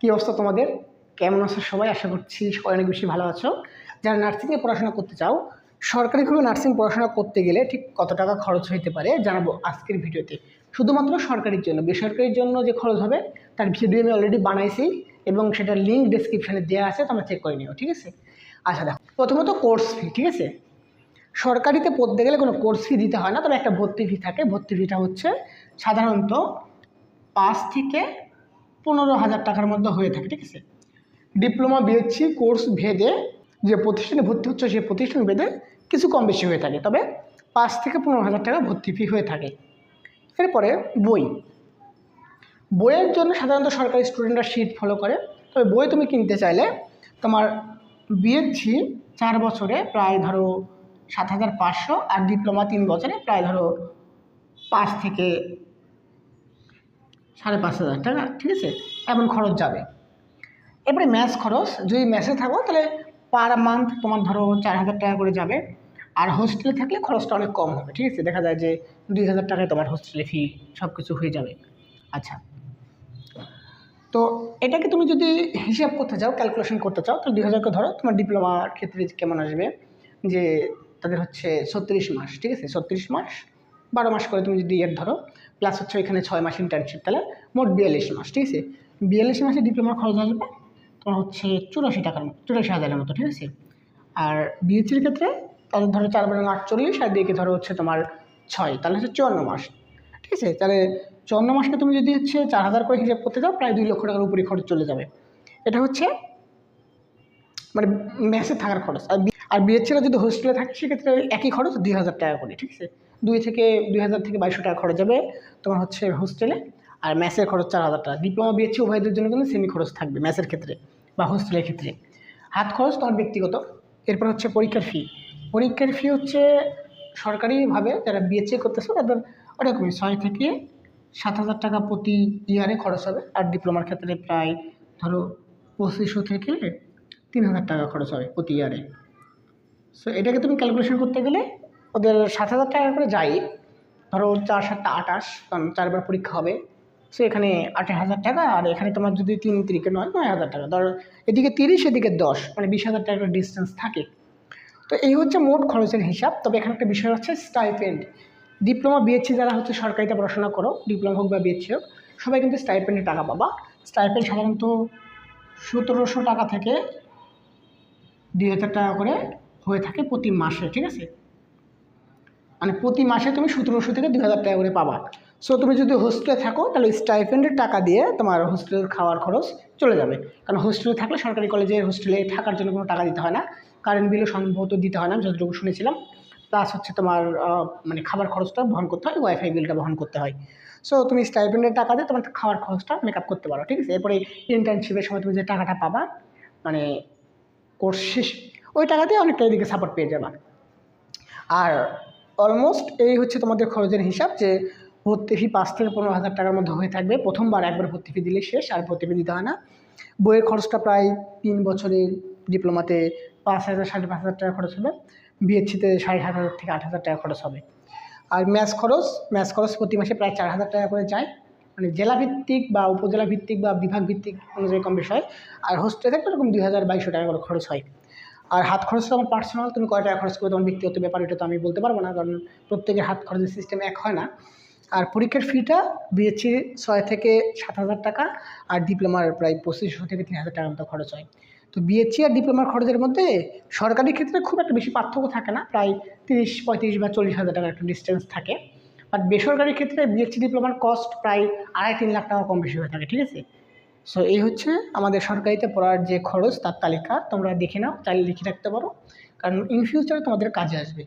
কী অবস্থা তোমাদের? কেমন আছো সবাই? আশা করছি সবাই অনেক বেশি ভালো আছো। যারা নার্সিংয়ে পড়াশোনা করতে চাও, সরকারিভাবে নার্সিং পড়াশোনা করতে গেলে ঠিক কত টাকা খরচ হতে পারে জানাব আজকের ভিডিওতে। শুধুমাত্র সরকারির জন্য, বেসরকারির জন্য যে খরচ হবে, তার ভিডিও আমি অলরেডি বানাইছি এবং সেটার লিঙ্ক ডিসক্রিপশানে দেওয়া আছে, তোমরা চেক করে নিও, ঠিক আছে? আচ্ছা দেখো, প্রথমত কোর্স ফি ঠিক আছে? সরকারিতে পড়তে গেলে কোনো কোর্স ফি দিতে হয় না, তবে একটা ভর্তি ফি থাকে। ভর্তি ফিটা হচ্ছে সাধারণত পাঁচ থেকে পনেরো হাজার টাকার মধ্যে হয়ে থাকে, ঠিক আছে? ডিপ্লোমা বিএসসি কোর্স ভেদে যে প্রতিষ্ঠানে ভর্তি হচ্ছে, সেই প্রতিষ্ঠান ভেদে কিছু কম বেশি হয়ে থাকে। তবে পাঁচ থেকে পনেরো হাজার টাকা ভর্তি ফি হয়ে থাকে। এরপরে বই। বইয়ের জন্য সাধারণত সরকারি স্টুডেন্টরা শিট ফলো করে। তবে বই তুমি কিনতে চাইলে তোমার বিএসসি চার বছরে প্রায় ধরো সাত হাজার পাঁচশো আর ডিপ্লোমা তিন বছরে প্রায় ধরো পাঁচ থেকে সাড়ে পাঁচ হাজার টাকা, ঠিক আছে? এমন খরচ যাবে। এরপরে ম্যাচ খরচ, যদি ম্যাচে থাকো, তাহলে পার মান্থ তোমার ধরো চার হাজার টাকা করে যাবে। আর হোস্টেলে থাকলে খরচটা অনেক কম হবে, ঠিক আছে? দেখা যায় যে দুই হাজার টাকায় তোমার হোস্টেলে ফি সব কিছু হয়ে যাবে। আচ্ছা। তো এটাকে তুমি যদি হিসাব করতে চাও ক্যালকুলেশন করতে চাও, তাহলে দুই হাজারকে ধরো, তোমার ডিপ্লোমার ক্ষেত্রে কেমন আসবে? যে তাদের হচ্ছে ছত্রিশ মাস, ঠিক আছে? ছত্রিশ মাস। বারো মাস করে তুমি যদি এর ধরো প্লাস হচ্ছে এখানে ছয় মাস ইন্টার্নশিপ তাহলে মোট বিয়াল্লিশ মাস, ঠিক আছে? বিয়াল্লিশ মাসে ডিপ্লোমার খরচ আসবে তোমার হচ্ছে চুরাশি টাকার মতো, চুরাশি হাজারের মতো, ঠিক আছে? আর বিএসসির ক্ষেত্রে তাদের ধরো চার বারো আটচল্লিশ, আর দিকে ধরো হচ্ছে তোমার ছয়, তাহলে হচ্ছে চুয়ান্ন মাস, ঠিক আছে? তাহলে চুয়ান্ন মাসকে তুমি যদি হচ্ছে চার হাজার করে হিসাব করতে যাও, প্রায় দুই লক্ষ টাকার উপরে খরচ চলে যাবে। এটা হচ্ছে মানে মেসে থাকার খরচ। আর আর বিয়ের ছেলে যদি হোস্টেলে থাকে, সেক্ষেত্রে একই খরচ দুই হাজার টাকা করে, ঠিক আছে? দুই থেকে, দুই হাজার থেকে বাইশশো টাকা খরচ যাবে তোমার হচ্ছে হোস্টেলে আর ম্যাসের খরচ চার হাজার টাকা। ডিপ্লোমা বিয়েছে উভয়দের জন্য কিন্তু সেমি খরচ থাকবে ম্যাসের ক্ষেত্রে বা হোস্টেলের ক্ষেত্রে। হাত খরচ তোমার ব্যক্তিগত। এরপর হচ্ছে পরীক্ষার ফি পরীক্ষার ফি হচ্ছে সরকারিভাবে যারা বিএসসি করতেছে, তাদের ওরকমই ছয় থেকে সাত হাজার টাকা প্রতি ইয়ারে খরচ হবে। আর ডিপ্লোমার ক্ষেত্রে প্রায় ধরো পঁচিশশো থেকে তিন হাজার টাকা খরচ হবে প্রতি ইয়ারে সো এটাকে তুমি ক্যালকুলেশন করতে গেলে ওদের সাত হাজার টাকা করে যাই, ধরো চার সাতটা আটাশ কারণ চারবার পরীক্ষা হবে। সো এখানে আট হাজার টাকা, আর এখানে তোমার যদি তিন তিরিকে নয় নয় হাজার টাকা। ধরো এদিকে তিরিশ, এদিকে দশ মানে বিশ হাজার টাকার ডিস্টেন্স থাকে। তো এই হচ্ছে মোট খরচের হিসাব। তবে এখানে একটা বিষয় হচ্ছে স্টাইপেন্ড ডিপ্লোমা বিএসসি যারা হচ্ছে সরকারিতে পড়াশোনা করো ডিপ্লোমা হোক বা বিএসসি হোক, সবাই কিন্তু স্টাইপেন্ডে টাকা পাবা। স্টাইপেন্ড সাধারণত সতেরোশো টাকা থেকে দুই হাজার টাকা করে হয়ে থাকে প্রতি মাসে, ঠিক আছে? মানে প্রতি মাসে তুমি সতেরোশো থেকে দুই হাজার টাকা করে পাবা। সো তুমি যদি হোস্টেলে থাকো, তাহলে স্টাইপেন্ডের টাকা দিয়ে তোমার হোস্টেলের খাওয়ার খরচ চলে যাবে। কারণ হোস্টেলে থাকলে সরকারি কলেজের হোস্টেলে থাকার জন্য কোনো টাকা দিতে হয় না। কারেন্ট বিলও সম্ভবত দিতে হয় না, আমি যতটুকু শুনেছিলাম। প্লাস হচ্ছে তোমার মানে খাবার খরচটা বহন করতে হয় ওয়াইফাই বিলটা বহন করতে হয়। সো তুমি স্টাইপেন্ডের টাকা দিয়ে তোমার খাওয়ার খরচটা মেকআপ করতে পারো, ঠিক আছে? এরপরে ইন্টার্নশিপের সময় তুমি যে টাকাটা পাবা মানে কোর্স শেষ, ওই টাকা দিয়ে অনেকটা এদিকে সাপোর্ট পেয়ে যাবা। আর অলমোস্ট এই হচ্ছে তোমাদের খরচের হিসাব যে ভর্তি ফি পাঁচ থেকে পনেরো হাজার টাকার মধ্যে হয়ে থাকবে। প্রথমবার একবার ভর্তি ফি দিলে শেষ, আর ভর্তি ফি দিতে হয় না। বইয়ের খরচটা প্রায় তিন বছরের ডিপ্লোমাতে পাঁচ হাজার, সাড়ে পাঁচ হাজার টাকা খরচ হবে। বিএসসিতে সাড়ে সাত হাজার থেকে আট হাজার টাকা খরচ হবে। আর ম্যাথ খরচ ম্যাথ খরচ প্রতি মাসে প্রায় চার হাজার টাকা করে যায়। মানে জেলা ভিত্তিক বা উপজেলা ভিত্তিক বা বিভাগ ভিত্তিক অনুযায়ী কম বেশি হয়। আর হোস্টেলে একটা এরকম দুই হাজার, বাইশশো টাকা করে খরচ হয়। আর হাত খরচটা আমার পার্সোনাল তুমি কয় টাকা খরচ করবে, তোমার ব্যক্তিগত ব্যাপার, এটা তো আমি বলতে পারব না, কারণ প্রত্যেকের হাত খরচের সিস্টেম এক হয় না। আর পরীক্ষার ফিটা বিএসসি ছয় থেকে সাত হাজার টাকা, আর ডিপ্লোমার প্রায় পঁচিশশো থেকে তিন হাজার টাকার মতো খরচ হয়। তো বিএসসি আর ডিপ্লোমার খরচের মধ্যে সরকারি ক্ষেত্রে খুব একটা বেশি পার্থক্য থাকে না, প্রায় তিরিশ, পঁয়ত্রিশ বা চল্লিশ হাজার টাকার একটা ডিস্টেন্স থাকে। বাট বেসরকারি ক্ষেত্রে বিএসসি ডিপ্লোমার কস্ট প্রায় আড়াই, তিন লাখ টাকা কম বেশি হয়ে থাকে, ঠিক আছে? সো এই হচ্ছে আমাদের সরকারিতে পড়ার যে খরচ, তার তালিকা। তোমরা দেখে নাও, চাইলে লিখে রাখতে পারো। কারণ ইন ফিউচারে তোমাদের কাজে আসবে।